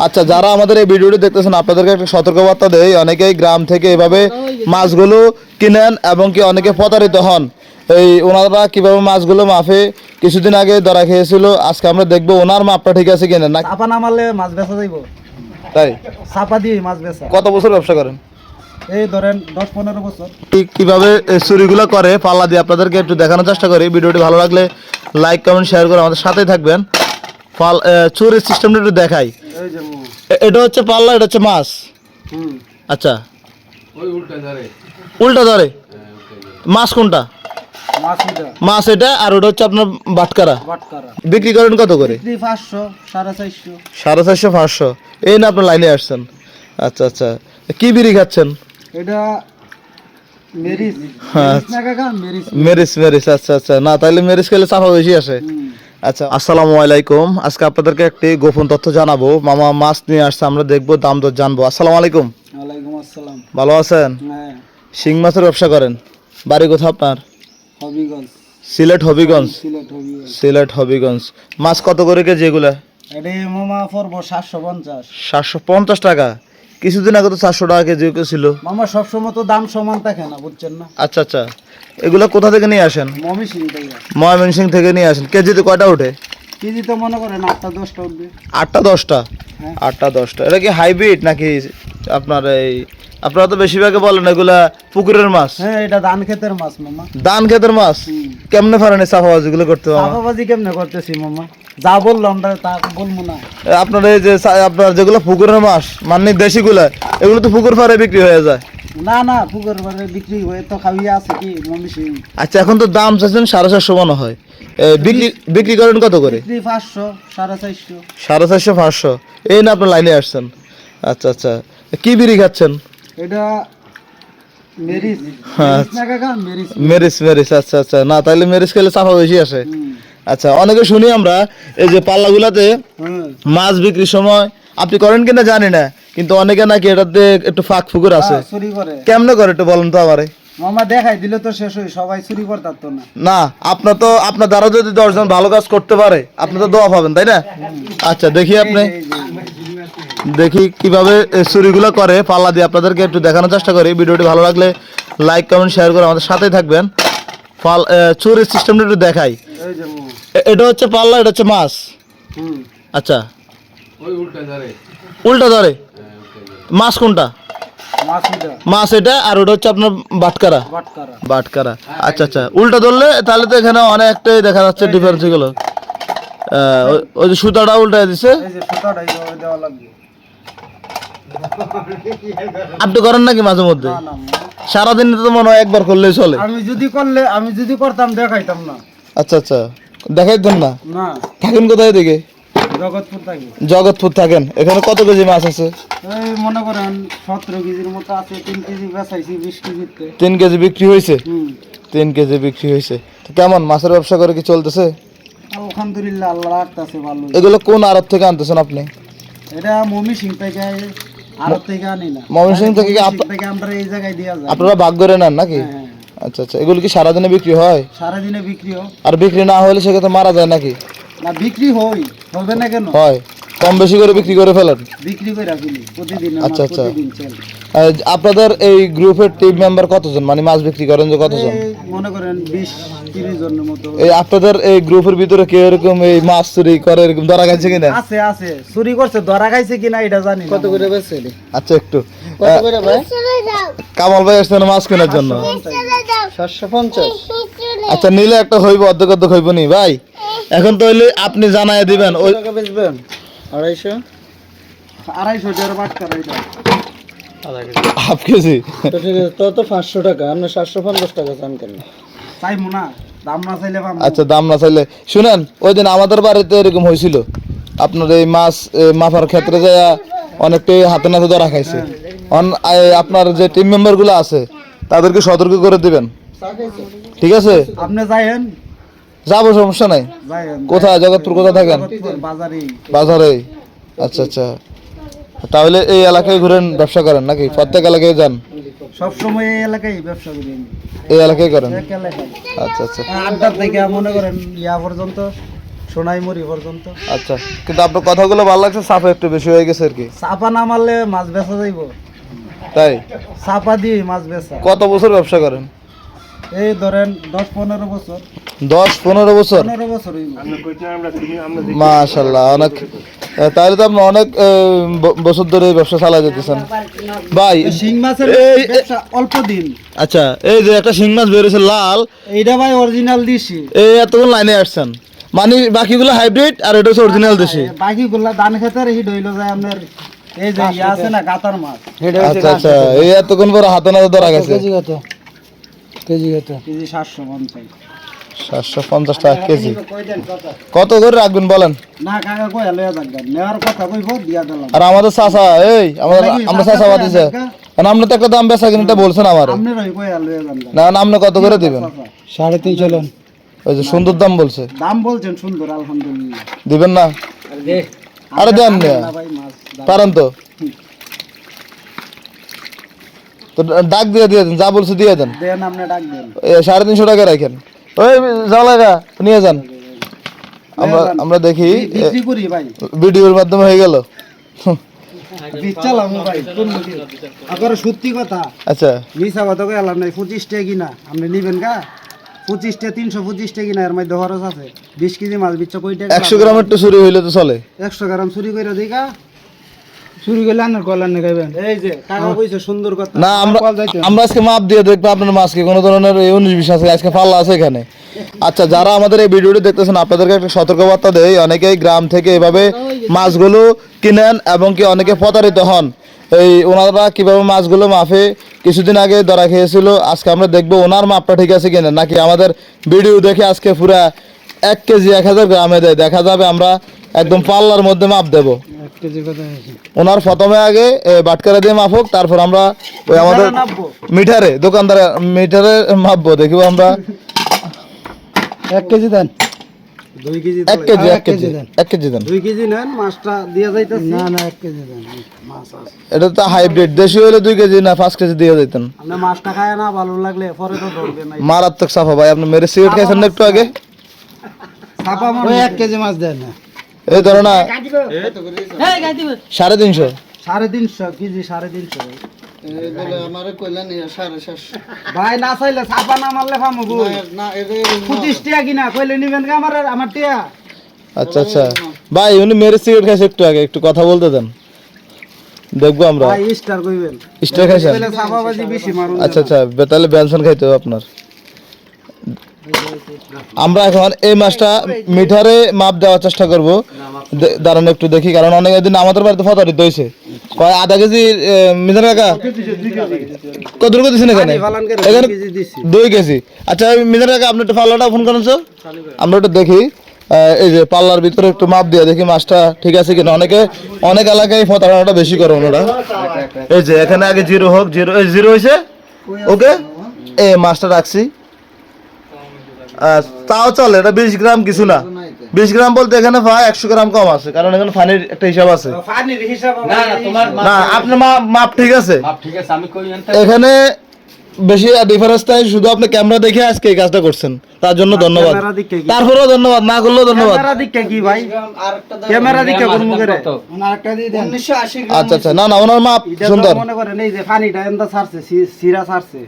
আচ্ছা যারা আমাদের এই ভিডিওটি দেখতেছেন আপনাদেরকে একটা সতর্কবার্তা দেয় অনেকেই গ্রাম থেকে এভাবে মাছগুলো কিনেন এবং কি অনেকে প্রতারিত হন। এই ওনারা কীভাবে মাছগুলো মাফে? কিছুদিন আগে ধরা খেয়েছিল আজকে আমরা দেখব ওনার মাপটা ঠিক আছে কিনা। না চাপা নামালে মাছ বেচা যাইব। তাই? চাপা দিয়ে মাছ বেচা। কত বছর ব্যবসা করেন? এই ধরেন দশ পনেরো বছর। কি- কীভাবে এই চুরিগুলো করে পাল্লা দিয়ে আপনাদেরকে একটু দেখানোর চেষ্টা করি। ভিডিওটি ভালো লাগলে লাইক কমেন্ট শেয়ার করে আমাদের সাথেই থাকবেন। পাল চুরির সিস্টেমটা একটু দেখাই। এটা হচ্ছে পাল্লা এটা হচ্ছে মাছ? আচ্ছা। উল্টা ধরে। মাছ কোনটা? মাছ এটা। মাছ এটা আর ওটা হচ্ছে আপনার বাটকারা। বিক্রি করেন কত করে? পাঁচশো সাড়ে চারশো। সাড়ে চারশো পাঁচশো। এই না আপনার লাইনে আসছেন। আচ্ছা আচ্ছা। কি বিড়ি খাচ্ছেন? এটা মেরিস। হ্যাঁ। মেরিস মেরিস। মেরিস মেরিস। আচ্ছা আচ্ছা। না তাহলে মেরিস খেলে চাপা বেশি আসে। হুম। আচ্ছা। আসসালামু আলাইকুম। আজকে আপনাদেরকে একটি গোপন তথ্য জানাব। মামা মাছ নিয়ে আসছে আমরা দেখব দাম দর জানব। আসসালামু আলাইকুম। ওয়ালাইকুম আসসালাম। ভালো আছেন? হ্যাঁ। শিং মাছের ব্যবসা করেন? বাড়ি কোথাও আপনার? হবিগঞ্জ। সিলেট হবিগঞ্জ? সিলেট হবিগঞ্জ। সিলেট হবিগঞ্জ। মাছ কত করে কেজি এগুলা? এটা মামা পড়ব সাতশো পঞ্চাশ। সাতশো পঞ্চাশ টাকা। কিছুদিন আগে তো চারশো টাকা কেজি ছিল। মামা সবসময় তো দাম সমান থাকে না বুঝছেন না? আচ্ছা আচ্ছা। এগুলো কোথা থেকে নিয়ে আসেন? মমি সিং থেকে ময়মনসিং থেকে নিয়ে আসেন। কেজিতে কয়টা ওঠে? কেজি তো মনে করেন আটটা দশটা উঠবে। আটটা দশটা? হ্যাঁ। আটটা দশটা। এটা কি হাইব্রিড নাকি আপনার এই আপনারা তো বেশিরভাগে বলেন এগুলা পুকুরের মাছ? হ্যাঁ এটা ধান ক্ষেতের মাছ মামা। দান খেতের মাছ? কেমনে পারেন চাফাবাজ এগুলো করতে মামা? চাপাবাজি কেমনে করতেছি মামা? যা বললাম তা তা বলব না। আপনার এই যে আপনার যেগুলো পুকুরের মাছ মানে দেশিগুলা এগুলো তো পুকুর পাড়ে বিক্রি হয়ে যায়। না না পুকুর বারে বিক্রি হয়ে তো খাইয়ে আছে কি মমি আচ্ছা এখন তো দাম চাচ্ছেন সাড়ে চারশো মনে হয়। বিক্রি বিক্রি করেন কত করে? বিক্রি পাঁচশো সাড়ে চারশো। সাড়ে চারশো পাঁচশো। এই না আপনার লাইনে আসছেন। আচ্ছা আচ্ছা। কি বিড়ি খাচ্ছেন? এটা মেরিস হ্যাঁ। মেরিস আচ্ছা আচ্ছা। না তাহলে মেরিস খেলে চাপা বেশি আসে। আচ্ছা অনেকে শুনি আমরা এই যে পাল্লাগুলাতে হ্যাঁ। মাছ বিক্রির সময় আপনি করেন কিনা জানি না কিন্তু অনেকে নাকি এটাতে একটু ফাঁক ফুকুর আছে। চুরি করে। কেমনে করে একটু বলেন তো আমারে। মামা দেখাই দিলে তো শেষ হই সবাই চুরি করতাম না। না আপনার তো আপনার দ্বারা যদি দশজন ভালো কাজ করতে পারে আপনি তো দোয়া পাবেন তাই না? আচ্ছা দেখি আপনি। দেখি কীভাবে চুরিগুলো করে পাল্লা দিয়ে আপনাদেরকে একটু দেখানোর চেষ্টা করি। ভিডিওটি ভালো লাগলে লাইক কমেন্ট শেয়ার করে আমাদের সাথেই থাকবেন। পাল চুরির সিস্টেমটা একটু দেখাই। এটা হচ্ছে পাল্লা এটা হচ্ছে মাছ। আচ্ছা। উল্টা ধরে। মাছ কোনটা? মাছ এটা। আর ওটা হচ্ছে আপনার বাটকারা। বাটকারা। বাটকারা। আচ্ছা আচ্ছা। উল্টা ধরলে তাহলে তো এখানে অনেকটাই দেখা যাচ্ছে ডিফারেন্সগুলো ওই- যে সুতাটা উল্টা দিছে। এই যে সুতাটা এইভাবে দেওয়া লাগবে। আপনি করেন নাকি মাঝে মধ্যে? সারাদিন তো মনে হয় একবার করলেই চলে। আমি যদি করলে আমি যদি করতাম দেখাইতাম না। আচ্ছা আচ্ছা। দেখাই দেন না? না। থাকেন কোথায় দিকে জগৎপুর থাকি। জগৎপুর থাকেন। এখানে কত কেজি মাছ আছে? এই মনে করেন সতেরো কেজির মতো আছে তিন কেজি বেচাইছি বিশ কেজিতে তিন কেজি বিক্রি হয়েছে তিন কেজি বিক্রি হয়েছে কেমন মাছের ব্যবসা করে কি চলতেছে? আলহামদুলিল্লাহ আল্লাহ রাখতেছে ভালো এগুলো কোন আড়ত থেকে আনতেছেন আপনি? এটা মমি সিং থেকে আরব থেকে আনি না। ময়মনসিংহ থেকে কি ময়মনসিংহ আপ- থেকে আমরা এই জায়গায় দেওয়া যায় আপনারা ভাগ করে নেন নাকি? হ্যাঁ আচ্ছা আচ্ছা। এগুলো কি সারাদিনে বিক্রি হয়? সারাদিনে বিক্রিও আর বিক্রি না হলে সেক্ষেত্রে মারা যায় নাকি? না বিক্রি হই হবে না কেন? হয়। কম বেশি করে বিক্রি করে ফেলেন? বিক্রি করে রাখিনি প্রতিদিন আচ্ছা, আচ্ছা। আপনাদের এই গ্রুপের টিম মেম্বার কতজন? মানে মাছ বিক্রি করেন যে কতজন? মনে করেন বিশ তিরিশ জনের মতো। এই আপনাদের এই গ্রুপের ভিতরে কেউ এরকম এই মাছ চুরি করে এরকম ধরা গেছে কিনা? আছে আছে। চুরি করছে ধরা খাইছে কিনা এটা জানি কত করে আচ্ছা একটু। কত করে ভাই? কামাল ভাই আসছেন মাছ কেনার জন্য? সাতশো পঞ্চাশ। আচ্ছা নিলে একটা হইব অর্ধেক অর্ধেক হইব নি ভাই? এখন তো হইলে আপনি জানাই দিবেন ওই টাকা বেচবেন? আড়াইশো? আড়াইশো টাকার বাট করা এটা হাফ কেজি? তো ঠিক আছে তো তো পাঁচশো টাকা আপনি সাতশো পঞ্চাশ টাকা চান কেন? চাইব না দাম না চাইলে পাবো আচ্ছা দাম না চাইলে শুনেন ওই দিন আমাদের বাড়িতে এরকম হয়েছিল আপনার এই মাছ এ, মাপার ক্ষেত্রে যে অনেকটাই হাতে নাতে ধরা খাইছে। আপনার যে টিম মেম্বারগুলো আছে তাদেরকে সতর্ক করে দিবেন। ঠিক আছে? আপনি যাইয়েন। যাব সমস্যা নাই। কোথায় জগৎপুর কোথায় থাকেন? বাজারে বাজারে? আচ্ছা আচ্ছা। তাহলে এই এলাকায় ঘুরেন ব্যবসা করেন নাকি? প্রত্যেক এলাকায় যান? সব সময় এই এলাকায় ব্যবসা করি এই এলাকায় করেন? আচ্ছা আচ্ছা। আড্ডার থেকে মনে করেন ইয়া পর্যন্ত সোনাইমুড়ি পর্যন্ত। আচ্ছা কিন্তু আপনার কথাগুলো ভালো লাগছে সাফা একটু বেশি হয়ে গেছে আর কি। চাপা না মারলে মাছ বেচা যাইব। তাই? চাপা দিয়ে মাছ বেচা। কত বছর ব্যবসা করেন? এই ধরেন দশ পনেরো বছর। দশ পনেরো বছর? পনেরো বছর হইব। মাশাল্লাহ অনেক তাহলে তো আপনি অনেক বছর ধরে ব্যবসা চালাই যেতেছেন। ভাই শিং মাছের অল্প দিন। আচ্ছা এই যে একটা শিং মাছ বেরোছে লাল। এইটা ভাই অরিজিনাল দিছি এই এতক্ষণ লাইনে আসছেন। মানে বাকিগুলো হাইব্রিড আর এটা হচ্ছে অরিজিনাল দেশি। বাকি গুলা ধান খেতে হিট হইল যায় আপনার এই যে ইয়ে আছে না কাতার মাছ। আচ্ছা আচ্ছা এই এতক্ষণ পরে হাতে নাতে ধরা গেছে। কত কেজি কত? কেজি সাতশো পঞ্চাশ। সাতশো পঞ্চাশ টাকা কেজি। কত করে রাখবেন বলেন? না কাকা কই লয়া থাকবেন নেওয়ার কথা কইব দিয়া দিলাম। আর আমাদের চাষা এই আমাদের আমরা চাষা বাদিছে আপনি তো একটা দাম বেচা কিনতে বলছেন আমার। আপনি রই কই লয়া যান না না আপনি কত করে দিবেন? সাড়ে তিনশো লোন ওই যে সুন্দর দাম বলছে। দাম বলছেন সুন্দর আলহামদুলিল্লাহ। দিবেন না? আরে দেন। পারেন তো। তো ডাক দিয়ে দিয়ে দেন যা বলছে দিয়ে দেন। সাড়ে তিনশো টাকা রাখেন। ওই যা লাগা নিয়ে যান। আমরা আমরা দেখি ভিডিওর মাধ্যমে হয়ে গেল। সত্যি কথা? আচ্ছা। মিশা কথা কই আলাম নাই পঁচিশ টাকা কিনা? আপনি নিবেন পঁচিশ তিনশো পঁচিশ টাকা কিনা এর মধ্যে খরচ আছে। বিশ কেজি মাছ বিচ্ছা কই টাকা? একশো গ্রামের চুরি হইলে তো চলে। একশো গ্রাম চুরি করে দিকা চুরি করলে আনার কলার নে খাইবেন। এই যে কাকা কইছে সুন্দর কথা। না আমরা আমরা আজকে মাপ দিয়ে দেখব আপনার মাছকে কোনো ধরনের উনিশ বিশ আছে আজকে পাল্লা আছে এখানে। আচ্ছা যারা আমাদের এই ভিডিওটি দেখতেছেন আপনাদেরকে একটা সতর্কবার্তা দেয় অনেকেই গ্রাম থেকে এভাবে মাছগুলো কিনেন এবং কি অনেকে প্রতারিত হন। এই ওনারা কীভাবে মাছগুলো মাফে কিছুদিন আগে ধরা খেয়েছিল আজকে আমরা দেখব ওনার মাপটা ঠিক আছে কিনা নাকি আমাদের ভিডিও দেখে আজকে পুরা এক কেজি এক হাজার গ্রামে দেয়। দেখা যাবে আমরা একদম পাল্লার মধ্যে মাপ দেবো। ওনার প্রথমে আগে বাটকারা দিয়ে মাপুক তারপর আমরা ওই আমাদের মিটারে দোকানদারে মিটারে মাপবো দেখব আমরা। এক কেজি দেন। দুই কেজি এক কেজি এক কেজি এক কেজি দেন। দুই কেজি নেন মাছটা দিয়ে যাইতেছি? না না এক কেজি দেন। মাছ আছে। এটা তো হাইব্রিড দেশি হলে দুই কেজি না পাঁচ কেজি দিয়ে দিতেন আপনি মাছটা খায় না ভালো লাগলে পরে তো ধরবে না। মারাত্মক সাফা ভাই আপনি মেরে সিগারেট খাইছেন না একটু আগে? এক কেজি মাছ দেন না। এই ধরো না। সাড়ে তিনশো। সাড়ে তিনশো কেজি সাড়ে তিনশো। ভাই না চাইলে ছাপা না মারলে ফামু পঁচিশ টাকা কিনা কইলে নিবেন কে আমার আমার টিয়া। আচ্ছা আচ্ছা। ভাই উনি মেরে সিগারেট খাইছে একটু আগে একটু কথা বলতে দেন। দেখব আমরা। স্টার কইবেন। স্টার খাইছেন? কইলে ছাপাবাজি বেশি মারুন আচ্ছা আচ্ছা তাহলে বেনসন খাইতে হবে আপনার। আমরা এখন এই মাছটা মিটারে মাপ দেওয়ার চেষ্টা করব। দাঁড়ান একটু দেখি কারণ অনেক দিন আমাদের বাড়িতে ফতারিত হয়েছে কয় আধা কেজি এ, মিটার কাকা? কত রকম দিচ্ছেন এখানে এখানে দুই কেজি। আচ্ছা মিটার কাকা আপনি একটু পাল্লাটা ফোন করেন তো। আমরা একটু দেখি। এই যে পাল্লার ভিতরে একটু মাপ দিয়ে দেখি মাছটা ঠিক আছে কিনা। অনেকে অনেক এলাকায় ফতারাটা বেশি করে ওনারা। এই যে এখানে আগে জিরো হোক জিরো জিরো হয়েছে ওকে? এই মাছটা রাখছি। তাও চলে এটা বিশ গ্রাম কিছু না। বিশ গ্রাম বলতে এখানে ভাই একশো গ্রাম কম আছে কারণ এখানে ফানির একটা হিসাব আছে। না না তোমার না আপনার মাপ মাপ ঠিক আছে। মাপ ঠিক আছে আমি কই আনতে এখানে বেশি ডিফারেন্স নাই শুধু আপনি ক্যামেরা দেখে আজকে এই কাজটা করছেন। তার জন্য ধন্যবাদ? তারপরেও ধন্যবাদ না করলেও ধন্যবাদ। কি ভাই? ক্যামেরা দিকে কোন মুখে রে আরেকটা দিয়ে দেন। আচ্ছা আচ্ছা। না না ওনার মাপ সুন্দর। মনে করেন এই যে পানিটা এন্দা ছাড়ছে সিরা ছাড়ছে